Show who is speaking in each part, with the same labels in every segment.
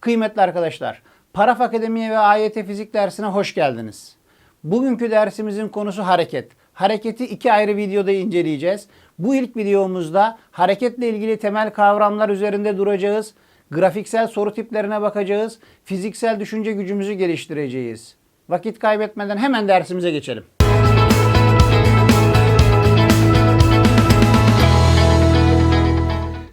Speaker 1: Kıymetli arkadaşlar, Paraf Akademi'ye ve AYT fizik dersine hoş geldiniz. Bugünkü dersimizin konusu hareket. Hareketi iki ayrı videoda inceleyeceğiz. Bu ilk videomuzda hareketle ilgili temel kavramlar üzerinde duracağız. Grafiksel soru tiplerine bakacağız. Fiziksel düşünce gücümüzü geliştireceğiz. Vakit kaybetmeden hemen dersimize geçelim.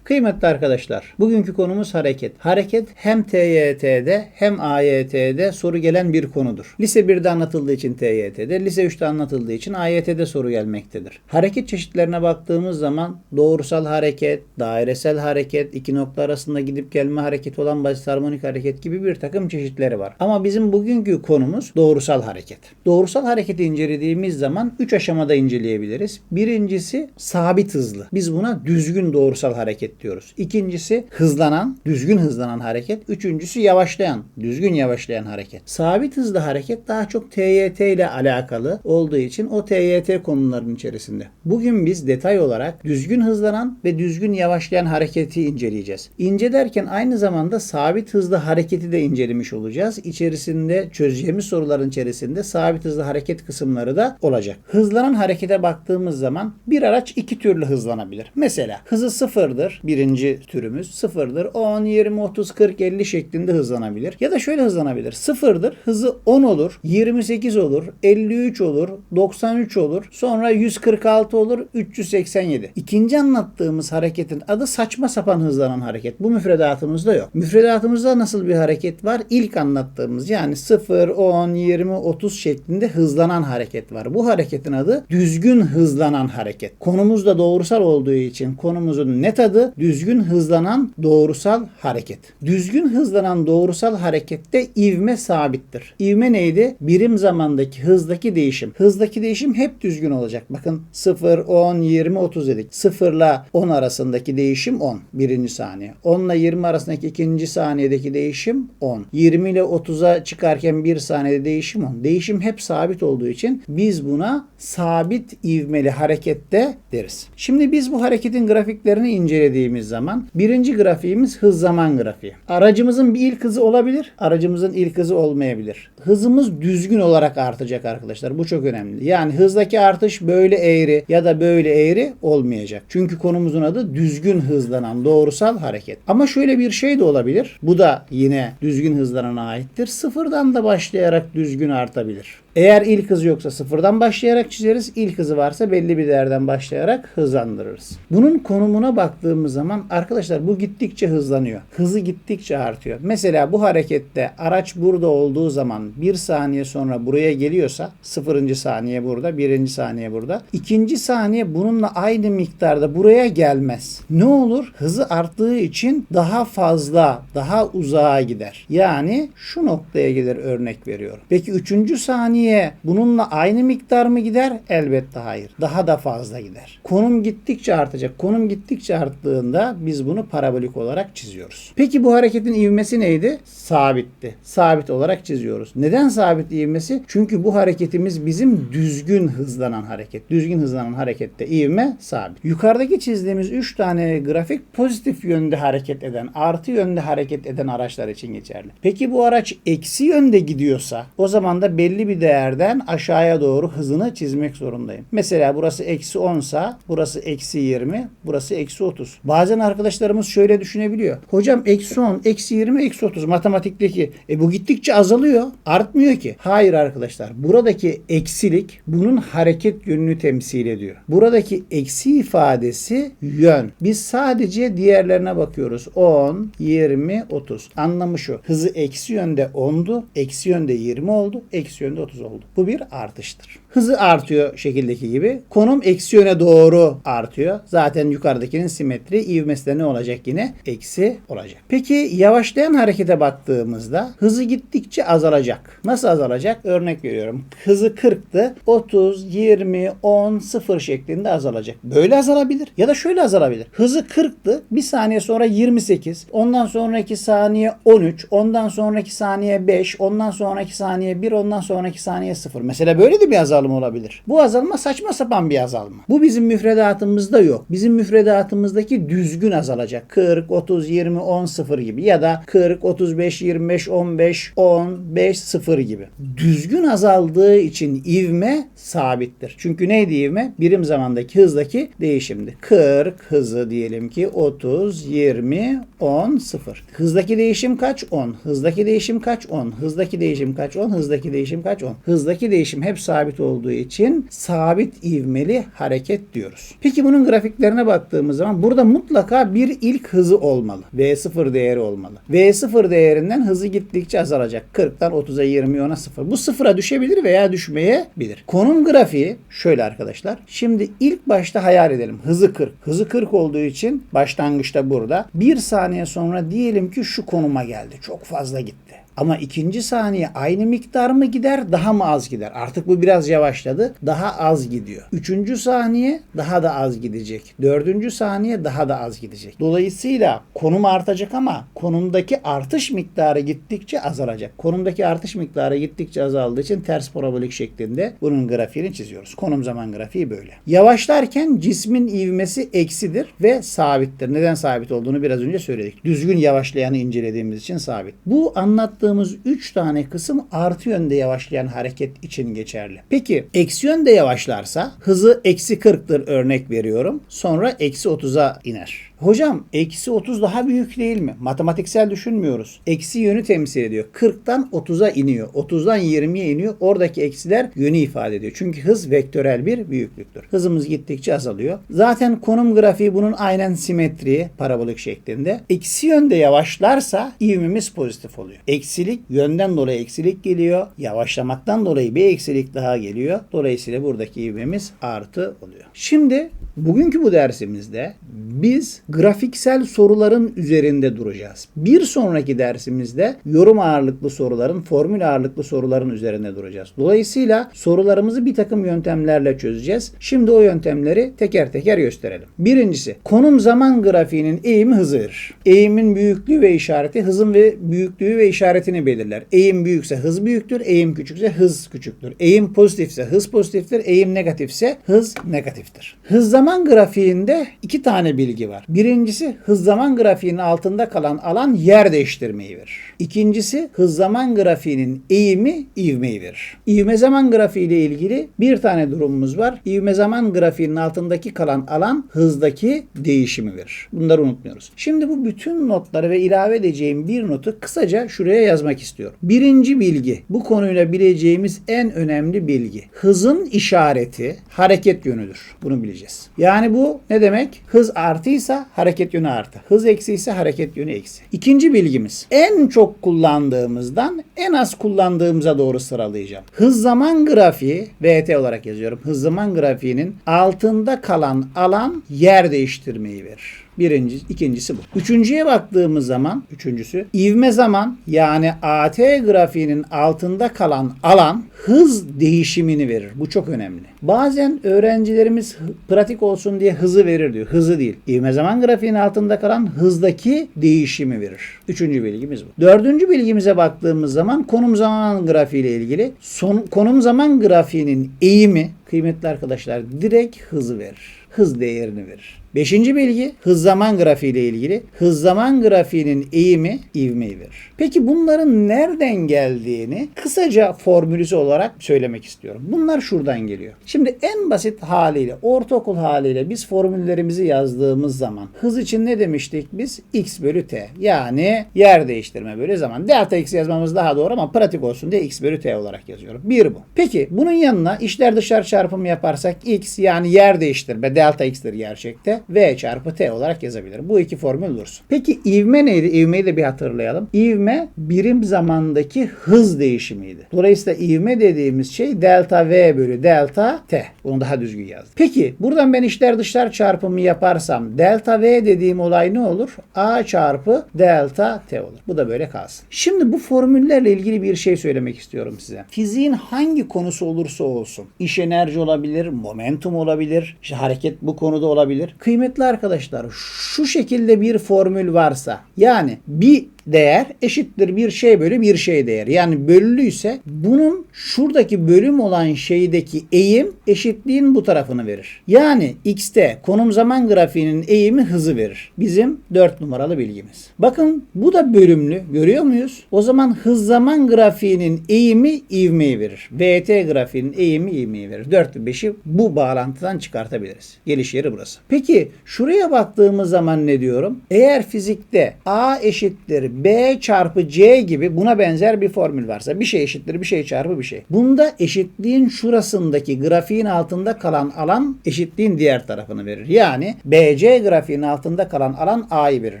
Speaker 1: Kıymetli arkadaşlar, bugünkü konumuz hareket. Hareket hem TYT'de hem AYT'de soru gelen bir konudur. Lise 1'de anlatıldığı için TYT'de, lise 3'te anlatıldığı için AYT'de soru gelmektedir. Hareket çeşitlerine baktığımız zaman doğrusal hareket, dairesel hareket, iki nokta arasında gidip gelme hareketi olan basit harmonik hareket gibi bir takım çeşitleri var. Ama bizim bugünkü konumuz doğrusal hareket. Doğrusal hareketi incelediğimiz zaman 3 aşamada inceleyebiliriz. Birincisi sabit hızlı. Biz buna düzgün doğrusal hareket diyoruz. İkincisi hızlanan, düzgün hızlanan hareket. Üçüncüsü yavaşlayan, düzgün yavaşlayan hareket. Sabit hızlı hareket daha çok TYT ile alakalı olduğu için o TYT konuların içerisinde. Bugün biz detay olarak düzgün hızlanan ve düzgün yavaşlayan hareketi inceleyeceğiz. İnce derken aynı zamanda sabit hızlı hareketi de incelemiş olacağız. İçerisinde çözeceğimiz soruların içerisinde sabit hızlı hareket kısımları da olacak. Hızlanan harekete baktığımız zaman bir araç iki türlü hızlanabilir. Mesela hızı sıfırdır birinci türümüz. Sıfırdır 10, 20, 30, 40, 50 şeklinde hızlanabilir. Ya da şöyle hızlanabilir. Sıfırdır hızı 10 olur, 28 olur, 53 olur, 93 olur. Sonra 146 olur, 387. İkinci anlattığımız hareketin adı saçma sapan hızlanan hareket. Bu müfredatımızda yok. Müfredatımızda nasıl bir hareket var? İlk anlattığımız yani 0, 10, 20, 30 şeklinde hızlanan hareket var. Bu hareketin adı düzgün hızlanan hareket. Konumuz da doğrusal olduğu için konumuzun net adı düzgün hızlanan doğrusal hareket. Düzgün hızlanan doğrusal harekette ivme sabittir. İvme neydi? Birim zamandaki hızdaki değişim. Hızdaki değişim hep düzgün olacak. Bakın 0, 10, 20, 30 dedik. 0 ile 10 arasındaki değişim 10. Birinci saniye. 10 ile 20 arasındaki ikinci saniyedeki değişim 10. 20 ile 30'a çıkarken bir saniyede değişim 10. Değişim hep sabit olduğu için biz buna sabit ivmeli harekette deriz. Şimdi biz bu hareketin grafiklerini incelediğimiz zaman birinci grafiğimiz hız zaman grafiği. Aracımızın bir ilk hızı olabilir. Aracımızın ilk hızı olmayabilir. Hızımız düzgün olarak artacak arkadaşlar. Bu çok önemli. Yani hızdaki artış böyle eğri ya da böyle eğri olmayacak. Çünkü konumuzun adı düzgün hızlanan doğrusal hareket. Ama şöyle bir şey de olabilir. Bu da yine düzgün hızlanana aittir. Sıfırdan da başlayarak düzgün artabilir. Eğer ilk hızı yoksa sıfırdan başlayarak çizeriz. İlk hızı varsa belli bir değerden başlayarak hızlandırırız. Bunun konumuna baktığımız zaman arkadaşlar bu gittikçe hızlanıyor. Hızı gittikçe artıyor. Mesela bu harekette araç burada olduğu zaman bir saniye sonra buraya geliyorsa sıfırıncı saniye burada, birinci saniye burada. ikinci saniye bununla aynı miktarda buraya gelmez. Ne olur? Hızı arttığı için daha fazla, daha uzağa gider. Yani şu noktaya gelir örnek veriyorum. Peki üçüncü saniye bununla aynı miktar mı gider? Elbette hayır. Daha da fazla gider. Konum gittikçe artacak. Konum gittikçe arttığında biz bunu parabolik olarak çiziyoruz. Peki bu hareketin ivmesi neydi? Sabitti. Sabit olarak çiziyoruz. Neden sabit ivmesi? Çünkü bu hareketimiz bizim düzgün hızlanan hareket. Düzgün hızlanan harekette ivme sabit. Yukarıdaki çizdiğimiz 3 tane grafik pozitif yönde hareket eden, artı yönde hareket eden araçlar için geçerli. Peki bu araç eksi yönde gidiyorsa o zaman da belli bir değerden aşağıya doğru hızını çizmek zorundayım. Mesela burası eksi 10 sa burası eksi 20, burası eksi 30. Bazen arkadaşlarımız şöyle düşünebiliyor. Hocam eksi 10, eksi 20, eksi 30 matematikteki. E bu gittikçe azalıyor. Artmıyor ki. Hayır arkadaşlar. Buradaki eksilik bunun hareket yönünü temsil ediyor. Buradaki eksi ifadesi yön. Biz sadece diğerlerine bakıyoruz. 10, 20, 30. Anlamı şu. Hızı eksi yönde 10'du. Eksi yönde 20 oldu. Eksi yönde 30 oldu. Bu bir artıştır. Hızı artıyor şekildeki gibi. Konum eksi yöne doğru artıyor. Zaten yukarıdakinin simetri ivmesi ne olacak yine? Eksi olacak. Peki yavaşlayan harekete baktığımızda hızı gittikçe azalacak. Nasıl azalacak? Örnek veriyorum. Hızı 40'tı. 30, 20, 10, 0 şeklinde azalacak. Böyle azalabilir. Ya da şöyle azalabilir. Hızı 40'tı. Bir saniye sonra 28. Ondan sonraki saniye 13. Ondan sonraki saniye 5. Ondan sonraki saniye 1. Ondan sonraki saniye 0. Mesela böyle de bir azalma azalma olabilir. Bu azalma saçma sapan bir azalma. Bu bizim müfredatımızda yok. Bizim müfredatımızdaki düzgün azalacak. 40, 30, 20, 10, 0 gibi ya da 40, 35, 25, 15, 10, 5, 0 gibi. Düzgün azaldığı için ivme sabittir. Çünkü neydi ivme? Birim zamandaki hızdaki değişimdi. 40 hızı diyelim ki 30, 20, 10, 0. Hızdaki değişim kaç? 10. Hızdaki değişim kaç? 10. Hızdaki değişim kaç? 10. Hızdaki değişim kaç? 10. Hızdaki değişim hep sabit olduğu için sabit ivmeli hareket diyoruz. Peki bunun grafiklerine baktığımız zaman burada mutlaka bir ilk hızı olmalı. V0 değeri olmalı. V0 değerinden hızı gittikçe azalacak. 40'tan 30'a 20'ye 10'a 0. Bu sıfıra düşebilir veya düşmeyebilir. Konum grafiği şöyle arkadaşlar. Şimdi ilk başta hayal edelim. Hızı 40. Hızı 40 olduğu için başlangıçta burada. Bir saniye sonra diyelim ki şu konuma geldi. Çok fazla gitti. Ama ikinci saniye aynı miktar mı gider daha mı az gider? Artık bu biraz yavaşladı. Daha az gidiyor. Üçüncü saniye daha da az gidecek. Dördüncü saniye daha da az gidecek. Dolayısıyla konum artacak ama konumdaki artış miktarı gittikçe azalacak. Konumdaki artış miktarı gittikçe azaldığı için ters parabolik şeklinde bunun grafiğini çiziyoruz. Konum zaman grafiği böyle. Yavaşlarken cismin ivmesi eksidir ve sabittir. Neden sabit olduğunu biraz önce söyledik. Düzgün yavaşlayanı incelediğimiz için sabit. Bu anlattığım anlattığımız 3 tane kısım artı yönde yavaşlayan hareket için geçerli. Peki eksi yönde yavaşlarsa hızı eksi 40'tır örnek veriyorum. Sonra eksi 30'a iner. Hocam eksi 30 daha büyük değil mi? Matematiksel düşünmüyoruz. Eksi yönü temsil ediyor. 40'tan 30'a iniyor. 30'dan 20'ye iniyor. Oradaki eksiler yönü ifade ediyor. Çünkü hız vektörel bir büyüklüktür. Hızımız gittikçe azalıyor. Zaten konum grafiği bunun aynen simetri parabolik şeklinde. Eksi yönde yavaşlarsa ivmemiz pozitif oluyor. Eksilik yönden dolayı eksilik geliyor. Yavaşlamaktan dolayı bir eksilik daha geliyor. Dolayısıyla buradaki ivmemiz artı oluyor. Şimdi bugünkü bu dersimizde biz grafiksel soruların üzerinde duracağız. Bir sonraki dersimizde yorum ağırlıklı soruların, formül ağırlıklı soruların üzerinde duracağız. Dolayısıyla sorularımızı bir takım yöntemlerle çözeceğiz. Şimdi o yöntemleri teker teker gösterelim. Birincisi konum zaman grafiğinin eğimi hızı verir. Eğimin büyüklüğü ve işareti hızın ve büyüklüğü ve işaretini belirler. Eğim büyükse hız büyüktür, eğim küçükse hız küçüktür. Eğim pozitifse hız pozitiftir, eğim negatifse hız negatiftir. Hız zaman grafiğinde iki tane bilgi var. Birincisi hız zaman grafiğinin altında kalan alan yer değiştirmeyi verir. İkincisi hız zaman grafiğinin eğimi ivmeyi verir. İvme zaman grafiği ile ilgili bir tane durumumuz var. İvme zaman grafiğinin altındaki kalan alan hızdaki değişimi verir. Bunları unutmuyoruz. Şimdi bu bütün notları ve ilave edeceğim bir notu kısaca şuraya yazmak istiyorum. Birinci bilgi bu konuyla bileceğimiz en önemli bilgi. Hızın işareti hareket yönüdür. Bunu bileceğiz. Yani bu ne demek? Hız artıysa hareket yönü artı. Hız eksi ise hareket yönü eksi. İkinci bilgimiz. En çok kullandığımızdan en az kullandığımıza doğru sıralayacağım. Hız zaman grafiği VT olarak yazıyorum. Hız zaman grafiğinin altında kalan alan yer değiştirmeyi verir. Birinci, ikincisi bu. Üçüncüye baktığımız zaman, üçüncüsü ivme zaman yani AT grafiğinin altında kalan alan hız değişimini verir. Bu çok önemli. Bazen öğrencilerimiz pratik olsun diye hızı verir diyor. Hızı değil. İvme zaman grafiğinin altında kalan hızdaki değişimi verir. Üçüncü bilgimiz bu. Dördüncü bilgimize baktığımız zaman konum zaman grafiği ile ilgili son, konum zaman grafiğinin eğimi kıymetli arkadaşlar direkt hızı verir. Hız değerini verir. Beşinci bilgi hız zaman grafiği ile ilgili. Hız zaman grafiğinin eğimi ivmeyi verir. Peki bunların nereden geldiğini kısaca formülüsü olarak söylemek istiyorum. Bunlar şuradan geliyor. Şimdi en basit haliyle, ortaokul haliyle biz formüllerimizi yazdığımız zaman hız için ne demiştik biz? x bölü t. Yani yer değiştirme bölü zaman. Delta x yazmamız daha doğru ama pratik olsun diye x bölü t olarak yazıyorum. Bir bu. Peki bunun yanına içler dışarı çarpımı yaparsak x yani yer değiştirme delta x'tir gerçekte. V çarpı T olarak yazabilirim. Bu iki formül dursun. Peki ivme neydi? İvmeyi de bir hatırlayalım. İvme birim zamandaki hız değişimiydi. Dolayısıyla ivme dediğimiz şey delta V bölü delta T. Bunu daha düzgün yazdım. Peki buradan ben içler dışlar çarpımı yaparsam delta V dediğim olay ne olur? A çarpı delta T olur. Bu da böyle kalsın. Şimdi bu formüllerle ilgili bir şey söylemek istiyorum size. Fiziğin hangi konusu olursa olsun. iş enerji olabilir, momentum olabilir, işte hareket bu konuda olabilir. Kıymetli arkadaşlar şu şekilde bir formül varsa yani bir değer eşittir bir şey bölü bir şey değer. Yani bölülüyse bunun şuradaki bölüm olan şeydeki eğim eşitliğin bu tarafını verir. Yani x'te konum zaman grafiğinin eğimi hızı verir. Bizim 4 numaralı bilgimiz. Bakın bu da bölümlü. Görüyor muyuz? O zaman hız zaman grafiğinin eğimi ivmeyi verir. VT grafiğinin eğimi ivmeyi verir. 4 ve 5'i bu bağlantıdan çıkartabiliriz. Geliş yeri burası. Peki şuraya baktığımız zaman ne diyorum? Eğer fizikte A eşittir B çarpı C gibi buna benzer bir formül varsa bir şey eşittir bir şey çarpı bir şey. Bunda eşitliğin şurasındaki grafiğin altında kalan alan eşitliğin diğer tarafını verir. Yani BC grafiğin altında kalan alan A'yı verir.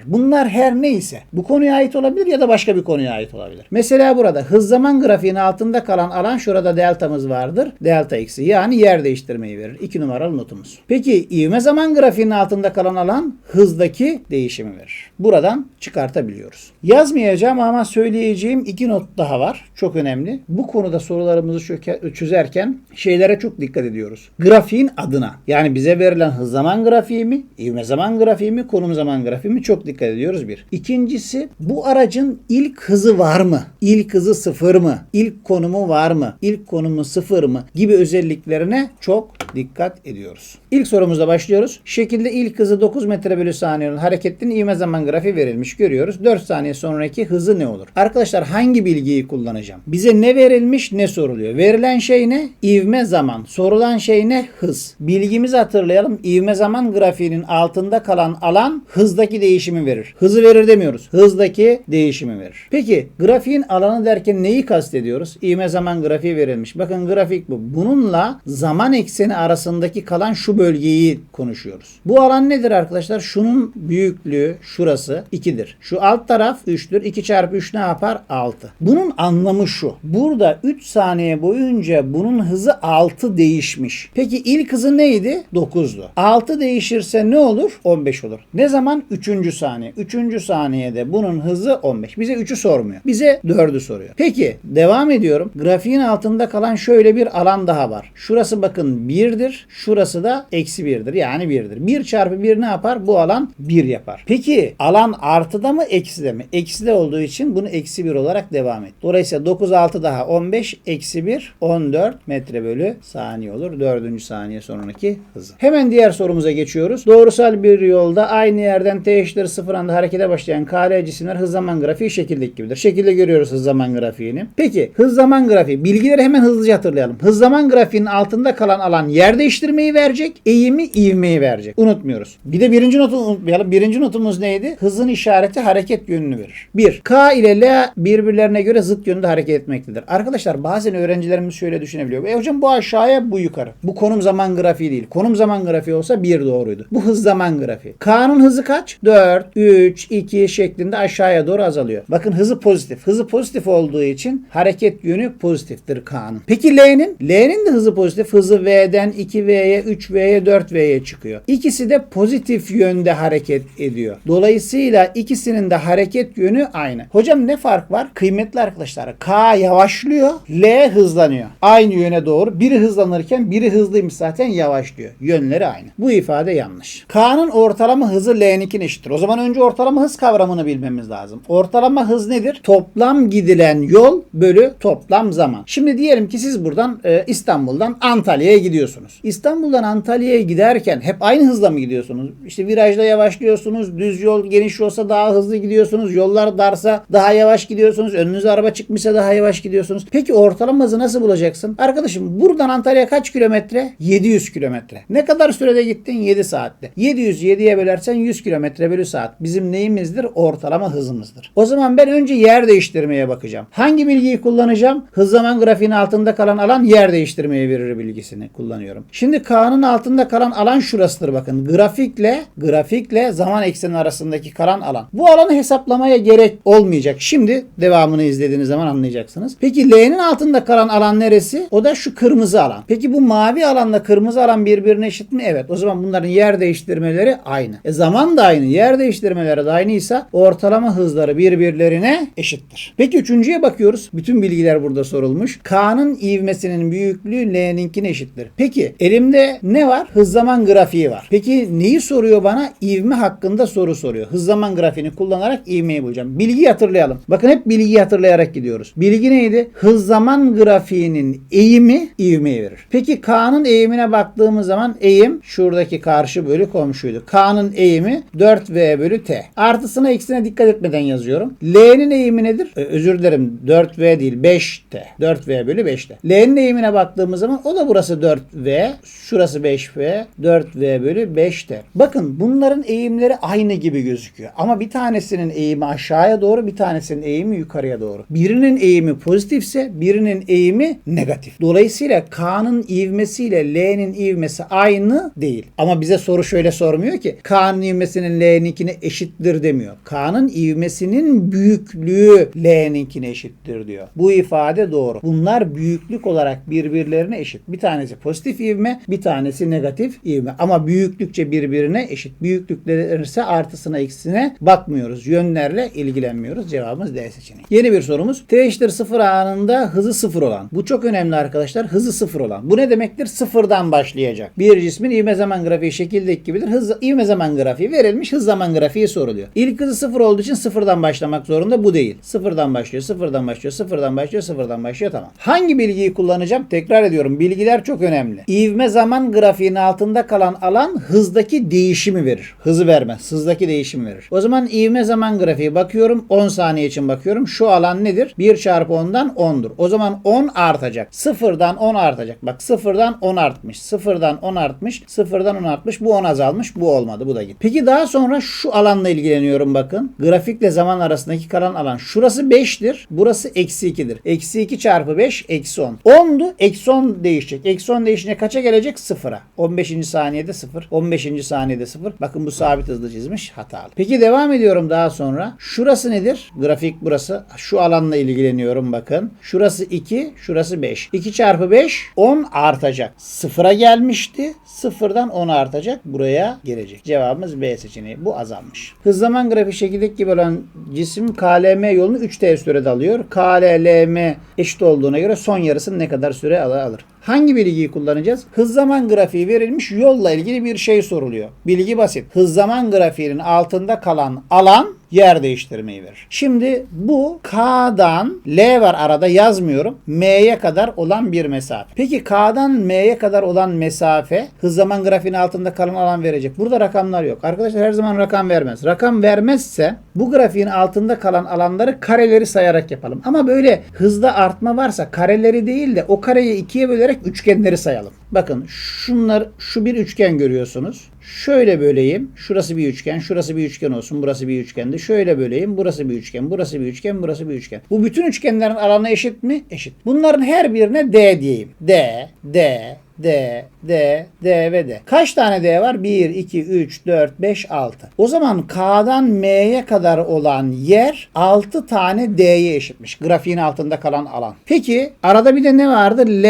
Speaker 1: Bunlar her neyse bu konuya ait olabilir ya da başka bir konuya ait olabilir. Mesela burada hız zaman grafiğin altında kalan alan şurada deltamız vardır. Delta x'i yani yer değiştirmeyi verir. 2 numaralı notumuz. Peki ivme zaman grafiğinin altında kalan alan hızdaki değişimi verir. Buradan çıkartabiliyoruz. Yazmayacağım ama söyleyeceğim iki not daha var. Çok önemli. Bu konuda sorularımızı çözerken şeylere çok dikkat ediyoruz. Grafiğin adına. Yani bize verilen hız zaman grafiği mi, ivme zaman grafiği mi, konum zaman grafiği mi çok dikkat ediyoruz bir. İkincisi bu aracın ilk hızı var mı? İlk hızı sıfır mı? İlk konumu var mı? İlk konumu sıfır mı? Gibi özelliklerine çok dikkat ediyoruz. İlk sorumuzla başlıyoruz. Şekilde ilk hızı 9 metre bölü saniye olan hareketin ivme zaman grafiği verilmiş. Görüyoruz. 4 saniye sonraki hızı ne olur? Arkadaşlar hangi bilgiyi kullanacağım? Bize ne verilmiş ne soruluyor? Verilen şey ne? İvme zaman. Sorulan şey ne? Hız. Bilgimizi hatırlayalım. İvme zaman grafiğinin altında kalan alan hızdaki değişimi verir. Hızı verir demiyoruz. Hızdaki değişimi verir. Peki grafiğin alanı derken neyi kastediyoruz? İvme zaman grafiği verilmiş. Bakın grafik bu. Bununla zaman ekseni arasındaki kalan şu bölgeyi konuşuyoruz. Bu alan nedir arkadaşlar? Şunun büyüklüğü şurası 2'dir. Şu alt taraf 3'tür. 2 çarpı 3 ne yapar? 6. Bunun anlamı şu. Burada 3 saniye boyunca bunun hızı 6 değişmiş. Peki ilk hızı neydi? 9'du. 6 değişirse ne olur? 15 olur. Ne zaman? 3. saniye. 3. saniyede bunun hızı 15. Bize 3'ü sormuyor. Bize 4'ü soruyor. Peki devam ediyorum. Grafiğin altında kalan şöyle bir alan daha var. Şurası bakın 1'dir. Şurası da eksi 1'dir. Yani 1'dir. 1 çarpı 1 ne yapar? Bu alan 1 yapar. Peki alan artıda mı ekside mi? Ekside olduğu için bunu eksi 1 olarak devam et. Dolayısıyla 9 6 daha 15 eksi 1 14 metre bölü saniye olur. 4. saniye sonraki hızı. Hemen diğer sorumuza geçiyoruz. Doğrusal bir yolda aynı yerden t eşittir 0 anda harekete başlayan KL cisimler hız zaman grafiği şekildeki gibidir. Şekilde görüyoruz hız zaman grafiğini. Peki hız zaman grafiği. Bilgileri hemen hızlıca hatırlayalım. Hız zaman grafiğinin altında kalan alan yer değiştirmeyi verecek. Eğimi ivmeyi verecek. Unutmuyoruz. Bir de birinci notu unutmayalım. Birinci notumuz neydi? Hızın işareti hareket yönünü verir. 1. K ile L birbirlerine göre zıt yönde hareket etmektedir. Arkadaşlar bazen öğrencilerimiz şöyle düşünebiliyor. E hocam bu aşağıya bu yukarı. Bu konum zaman grafiği değil. Konum zaman grafiği olsa 1 doğruydu. Bu hız zaman grafiği. K'nın hızı kaç? 4, 3, 2 şeklinde aşağıya doğru azalıyor. Bakın hızı pozitif. Hızı pozitif olduğu için hareket yönü pozitiftir K'nın. Peki L'nin? L'nin de hızı pozitif. Hızı V'den 2V'ye, 3V'ye, 4V'ye çıkıyor. İkisi de pozitif yönde hareket ediyor. Dolayısıyla ikisinin de hareket yönü aynı. Hocam ne fark var? Kıymetli arkadaşlar K yavaşlıyor, L hızlanıyor. Aynı yöne doğru. Biri hızlanırken biri hızlıymış zaten yavaşlıyor. Yönleri aynı. Bu ifade yanlış. K'nın ortalama hızı L'ninkine eşittir. O zaman önce ortalama hız kavramını bilmemiz lazım. Ortalama hız nedir? Toplam gidilen yol bölü toplam zaman. Şimdi diyelim ki siz buradan e, İstanbul'dan Antalya'ya gidiyorsunuz. İstanbul'dan Antalya'ya giderken hep aynı hızla mı gidiyorsunuz? İşte virajda yavaşlıyorsunuz. Düz yol geniş yolsa daha hızlı gidiyorsunuz. Yollar darsa daha yavaş gidiyorsunuz. Önünüze araba çıkmışsa daha yavaş gidiyorsunuz. Peki ortalama hızı nasıl bulacaksın? Arkadaşım buradan Antalya kaç kilometre? 700 kilometre. Ne kadar sürede gittin? 7 saatte. 700 7'ye bölersen 100 kilometre bölü saat. Bizim neyimizdir? Ortalama hızımızdır. O zaman ben önce yer değiştirmeye bakacağım. Hangi bilgiyi kullanacağım? Hız zaman grafiğinin altında kalan alan yer değiştirmeye verir bilgisini kullanıyorum. Şimdi K'nın altında kalan alan şurasıdır bakın. Grafikle grafikle zaman ekseni arasındaki kalan alan. Bu alanı hesaplamaya gerek olmayacak. Şimdi devamını izlediğiniz zaman anlayacaksınız. Peki L'nin altında kalan alan neresi? O da şu kırmızı alan. Peki bu mavi alanla kırmızı alan birbirine eşit mi? Evet. O zaman bunların yer değiştirmeleri aynı. E zaman da aynı. Yer değiştirmeleri de aynıysa ortalama hızları birbirlerine eşittir. Peki üçüncüye bakıyoruz. Bütün bilgiler burada sorulmuş. K'nın ivmesinin büyüklüğü L'ninkine eşittir. Peki elimde ne var? Hız zaman grafiği var. Peki neyi soruyor bana? İvme hakkında soru soruyor. Hız zaman grafiğini kullanarak ivmeyi neyi bulacağım? Bilgiyi hatırlayalım. Bakın hep bilgiyi hatırlayarak gidiyoruz. Bilgi neydi? Hız zaman grafiğinin eğimi ivmeyi verir. Peki K'nın eğimine baktığımız zaman eğim şuradaki karşı bölü komşuydu. K'nın eğimi 4V bölü T. Artısına eksine dikkat etmeden yazıyorum. L'nin eğimi nedir? Ee, özür dilerim 4V değil 5T. 4V bölü 5T. L'nin eğimine baktığımız zaman o da burası 4V. Şurası 5V. 4V bölü 5T. Bakın bunların eğimleri aynı gibi gözüküyor. Ama bir tanesinin eğimi aşağıya doğru bir tanesinin eğimi yukarıya doğru. Birinin eğimi pozitifse birinin eğimi negatif. Dolayısıyla K'nın ivmesiyle L'nin ivmesi aynı değil. Ama bize soru şöyle sormuyor ki K'nın ivmesinin L'ninkine eşittir demiyor. K'nın ivmesinin büyüklüğü L'ninkine eşittir diyor. Bu ifade doğru. Bunlar büyüklük olarak birbirlerine eşit. Bir tanesi pozitif ivme, bir tanesi negatif ivme. Ama büyüklükçe birbirine eşit. Büyüklükleri ise artısına eksisine bakmıyoruz. Yönlerle ilgilenmiyoruz. Cevabımız D seçeneği. Yeni bir sorumuz. T eşittir 0 anında hızı 0 olan. Bu çok önemli arkadaşlar. Hızı 0 olan. Bu ne demektir? Sıfırdan başlayacak. Bir cismin ivme zaman grafiği şekildeki gibidir. Hız, ivme zaman grafiği verilmiş. Hız zaman grafiği soruluyor. İlk hızı 0 olduğu için sıfırdan başlamak zorunda. Bu değil. Sıfırdan başlıyor, sıfırdan başlıyor, sıfırdan başlıyor, sıfırdan başlıyor. Tamam. Hangi bilgiyi kullanacağım? Tekrar ediyorum. Bilgiler çok önemli. İvme zaman grafiğinin altında kalan alan hızdaki değişimi verir. Hızı vermez. Hızdaki değişimi verir. O zaman ivme zaman grafiği bakıyorum. 10 saniye için bakıyorum. Şu alan nedir? 1 çarpı 10'dan 10'dur. O zaman 10 artacak. Sıfırdan 10 artacak. Bak sıfırdan 10 artmış. Sıfırdan 10 artmış. Sıfırdan 10 artmış. Bu 10 azalmış. Bu olmadı. Bu da git. Peki daha sonra şu alanla ilgileniyorum bakın. Grafikle zaman arasındaki kalan alan. Şurası 5'tir. Burası eksi 2'dir. Eksi 2 çarpı 5 eksi 10. 10'du. Eksi 10 değişecek. Eksi 10 değişince kaça gelecek? Sıfıra. 15. saniyede 0. 15. saniyede 0. Bakın bu sabit hızlı çizmiş. Hatalı. Peki devam ediyorum daha sonra. Şurası nedir? Grafik burası. Şu alanla ilgileniyorum bakın. Şurası 2. Şurası 5. 2 çarpı 5 10 artacak. Sıfıra gelmişti. Sıfırdan 10 artacak. Buraya gelecek. Cevabımız B seçeneği. Bu azalmış. Hız zaman grafiği şekildeki olan cisim KLM yolunu 3T sürede alıyor. KLM eşit olduğuna göre son yarısını ne kadar süre alır. Hangi bilgiyi kullanacağız? Hız zaman grafiği verilmiş yolla ilgili bir şey soruluyor. Bilgi basit. Hız zaman grafiğinin altında kalan alan yer değiştirmeyi verir. Şimdi bu K'dan L var arada yazmıyorum. M'ye kadar olan bir mesafe. Peki K'dan M'ye kadar olan mesafe hız zaman grafiğinin altında kalan alan verecek. Burada rakamlar yok. Arkadaşlar her zaman rakam vermez. Rakam vermezse bu grafiğin altında kalan alanları kareleri sayarak yapalım. Ama böyle hızda artma varsa kareleri değil de o kareyi ikiye bölerek üçgenleri sayalım. Bakın şunlar şu bir üçgen görüyorsunuz. Şöyle böleyim. Şurası bir üçgen, şurası bir üçgen olsun. Burası bir üçgendi. Şöyle böleyim. Burası bir üçgen, burası bir üçgen, burası bir üçgen. Bu bütün üçgenlerin alanı eşit mi? Eşit. Bunların her birine D diyeyim. D, D, D, D, D ve D. Kaç tane D var? 1, 2, 3, 4, 5, 6. O zaman K'dan M'ye kadar olan yer 6 tane D'ye eşitmiş. Grafiğin altında kalan alan. Peki arada bir de ne vardı? L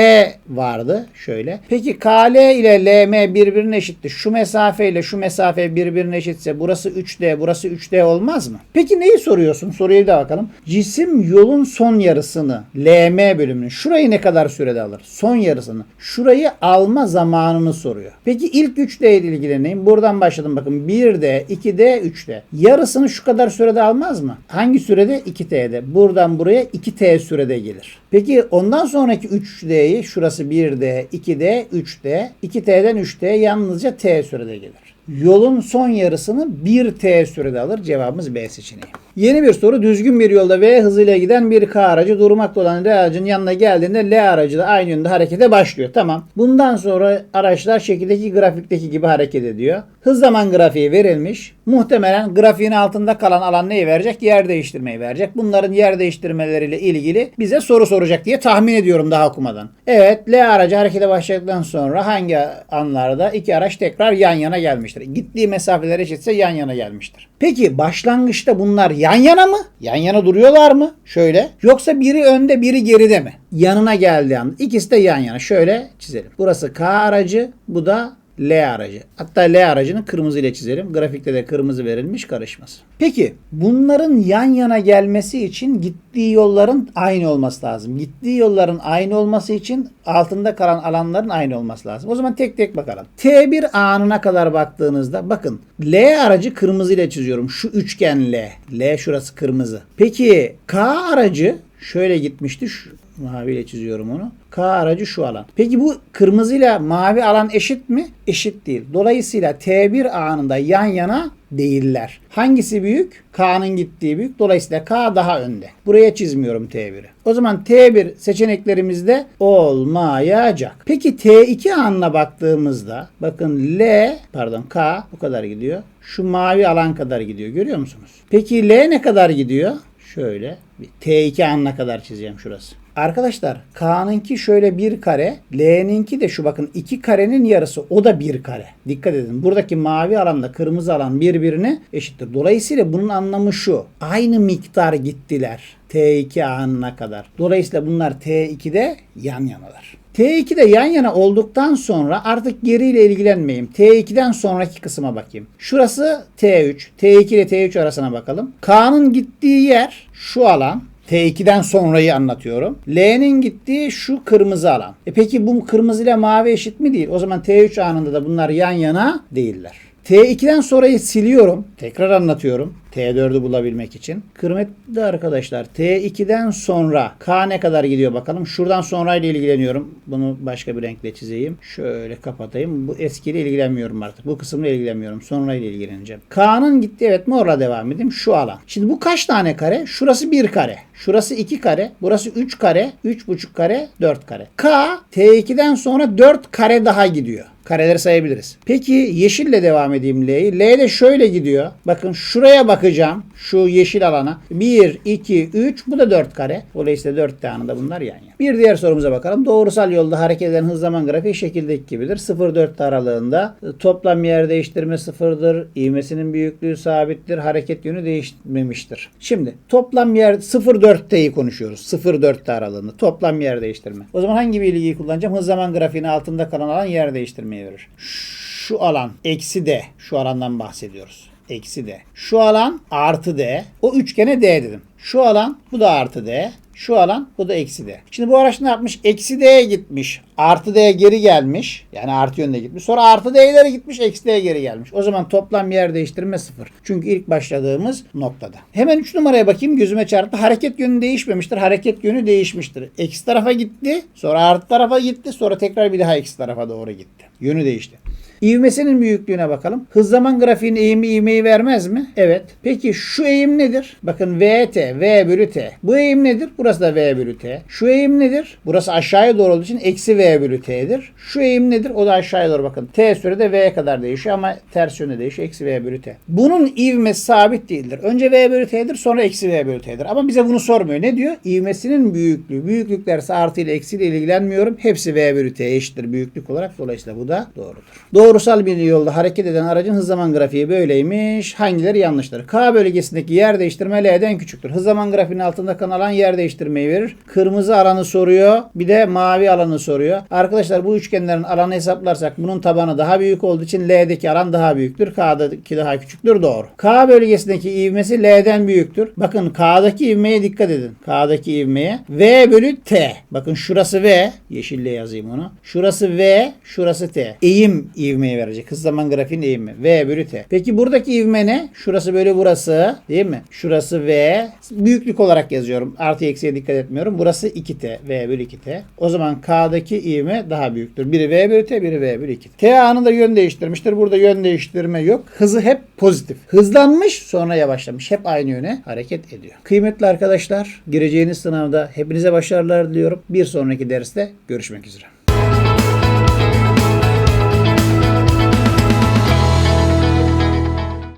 Speaker 1: vardı. Şöyle. Peki KL ile LM birbirine eşitti. Şu mesafe ile şu mesafe birbirine eşitse burası 3D, burası 3D olmaz mı? Peki neyi soruyorsun? Soruya bir de bakalım. Cisim yolun son yarısını LM bölümünü şurayı ne kadar sürede alır? Son yarısını. Şurayı alma zamanını soruyor. Peki ilk 3D ile ilgileneyim. Buradan başladım bakın. 1D, 2D, 3D. Yarısını şu kadar sürede almaz mı? Hangi sürede? 2T'de. Buradan buraya 2T sürede gelir. Peki ondan sonraki 3D'yi şurası 1D, 2D, 3D. 2T'den 3D yalnızca T sürede gelir. Yolun son yarısını 1T sürede alır. Cevabımız B seçeneği. Yeni bir soru. Düzgün bir yolda V hızıyla giden bir K aracı durmakta olan L aracının yanına geldiğinde L aracı da aynı yönde harekete başlıyor. Tamam. Bundan sonra araçlar şekildeki grafikteki gibi hareket ediyor. Hız zaman grafiği verilmiş. Muhtemelen grafiğin altında kalan alan neyi verecek? Yer değiştirmeyi verecek. Bunların yer değiştirmeleriyle ilgili bize soru soracak diye tahmin ediyorum daha okumadan. Evet L aracı harekete başladıktan sonra hangi anlarda iki araç tekrar yan yana gelmiştir? Gittiği mesafeler eşitse yan yana gelmiştir. Peki başlangıçta bunlar yan yana mı? Yan yana duruyorlar mı? Şöyle. Yoksa biri önde biri geride mi? Yanına geldiği an ikisi de yan yana. Şöyle çizelim. Burası K aracı, bu da L aracı. Hatta L aracını kırmızı ile çizelim. Grafikte de kırmızı verilmiş karışmasın. Peki bunların yan yana gelmesi için gittiği yolların aynı olması lazım. Gittiği yolların aynı olması için altında kalan alanların aynı olması lazım. O zaman tek tek bakalım. T1 anına kadar baktığınızda bakın L aracı kırmızı ile çiziyorum. Şu üçgen L. L şurası kırmızı. Peki K aracı şöyle gitmişti. Şu maviyle çiziyorum onu. K aracı şu alan. Peki bu kırmızıyla mavi alan eşit mi? Eşit değil. Dolayısıyla T1 anında yan yana değiller. Hangisi büyük? K'nın gittiği büyük. Dolayısıyla K daha önde. Buraya çizmiyorum T1'i. O zaman T1 seçeneklerimizde olmayacak. Peki T2 anına baktığımızda bakın L pardon K bu kadar gidiyor. Şu mavi alan kadar gidiyor. Görüyor musunuz? Peki L ne kadar gidiyor? Şöyle bir T2 anına kadar çizeceğim şurası. Arkadaşlar K'nınki şöyle bir kare, L'ninki de şu bakın iki karenin yarısı o da bir kare. Dikkat edin. Buradaki mavi alanla kırmızı alan birbirine eşittir. Dolayısıyla bunun anlamı şu. Aynı miktar gittiler T2 anına kadar. Dolayısıyla bunlar T2'de yan yanalar. T2'de yan yana olduktan sonra artık geriyle ilgilenmeyeyim. T2'den sonraki kısma bakayım. Şurası T3. T2 ile T3 arasına bakalım. K'nın gittiği yer şu alan. T2'den sonrayı anlatıyorum. L'nin gittiği şu kırmızı alan. E peki bu kırmızı ile mavi eşit mi değil? O zaman T3 anında da bunlar yan yana değiller. T2'den sonrayı siliyorum. Tekrar anlatıyorum. T4'ü bulabilmek için. Kıymetli arkadaşlar T2'den sonra K ne kadar gidiyor bakalım. Şuradan sonrayla ilgileniyorum. Bunu başka bir renkle çizeyim. Şöyle kapatayım. Bu eskiyle ilgilenmiyorum artık. Bu kısımla ilgilenmiyorum. Sonrayla ilgileneceğim. K'nın gitti evet morla devam edeyim. Şu alan. Şimdi bu kaç tane kare? Şurası bir kare. Şurası 2 kare. Burası 3 kare. 3,5 kare. 4 kare. K T2'den sonra 4 kare daha gidiyor. Kareleri sayabiliriz. Peki yeşille devam edeyim L'yi. L de şöyle gidiyor. Bakın şuraya bakacağım. Şu yeşil alana. 1, 2, 3. Bu da 4 kare. Dolayısıyla 4 tane de bunlar yan yana. Bir diğer sorumuza bakalım. Doğrusal yolda hareket eden hız zaman grafiği şekildeki gibidir. 0-4 aralığında toplam yer değiştirme sıfırdır. İvmesinin büyüklüğü sabittir. Hareket yönü değişmemiştir. Şimdi toplam yer 0-4'teyi konuşuyoruz. 0-4 aralığında. Toplam yer değiştirme. O zaman hangi bilgiyi kullanacağım? Hız zaman grafiğinin altında kalan alan yer değiştirmeyi verir. Şu alan eksi D. Şu alandan bahsediyoruz. Eksi D. Şu alan artı D. O üçgene D dedim. Şu alan bu da artı D. Şu alan bu da eksi D. Şimdi bu araç ne yapmış? Eksi D'ye gitmiş. Artı D'ye geri gelmiş. Yani artı yönde gitmiş. Sonra artı D'ye gitmiş. Eksi D'ye geri gelmiş. O zaman toplam yer değiştirme sıfır. Çünkü ilk başladığımız noktada. Hemen 3 numaraya bakayım. Gözüme çarptı. Hareket yönü değişmemiştir. Hareket yönü değişmiştir. Eksi tarafa gitti. Sonra artı tarafa gitti. Sonra tekrar bir daha eksi tarafa doğru gitti. Yönü değişti. İvmesinin büyüklüğüne bakalım. Hız zaman grafiğinin eğimi ivmeyi vermez mi? Evet. Peki şu eğim nedir? Bakın VT, V bölü T. Bu eğim nedir? Burası da V bölü T. Şu eğim nedir? Burası aşağıya doğru olduğu için eksi V bölü T'dir. Şu eğim nedir? O da aşağıya doğru bakın. T sürede V'ye kadar değişiyor ama ters yönde değişiyor. Eksi V bölü T. Bunun ivmesi sabit değildir. Önce V bölü T'dir sonra eksi V bölü T'dir. Ama bize bunu sormuyor. Ne diyor? İvmesinin büyüklüğü. Büyüklüklerse artı ile eksi ile ilgilenmiyorum. Hepsi V bölü T eşittir büyüklük olarak. Dolayısıyla bu da doğrudur. Doğrusal bir yolda hareket eden aracın hız zaman grafiği böyleymiş. Hangileri yanlıştır? K bölgesindeki yer değiştirme L'den küçüktür. Hız zaman grafiğinin altında kalan alan yer değiştirmeyi verir. Kırmızı alanı soruyor. Bir de mavi alanı soruyor. Arkadaşlar bu üçgenlerin alanı hesaplarsak bunun tabanı daha büyük olduğu için L'deki alan daha büyüktür. K'daki daha küçüktür. Doğru. K bölgesindeki ivmesi L'den büyüktür. Bakın K'daki ivmeye dikkat edin. K'daki ivmeye. V bölü T. Bakın şurası V. Yeşille yazayım onu. Şurası V. Şurası T. Eğim ivmeyi verecek. Hız zaman grafiğinin eğimi. V bölü T. Peki buradaki ivme ne? Şurası böyle burası. Değil mi? Şurası V. Büyüklük olarak yazıyorum. Artı eksiye dikkat etmiyorum. Burası 2T. V bölü 2T. O zaman K'daki ivme daha büyüktür. Biri V bölü T, biri V bölü 2T. T anında yön değiştirmiştir. Burada yön değiştirme yok. Hızı hep pozitif. Hızlanmış sonra yavaşlamış. Hep aynı yöne hareket ediyor. Kıymetli arkadaşlar gireceğiniz sınavda hepinize başarılar diliyorum. Bir sonraki derste görüşmek üzere.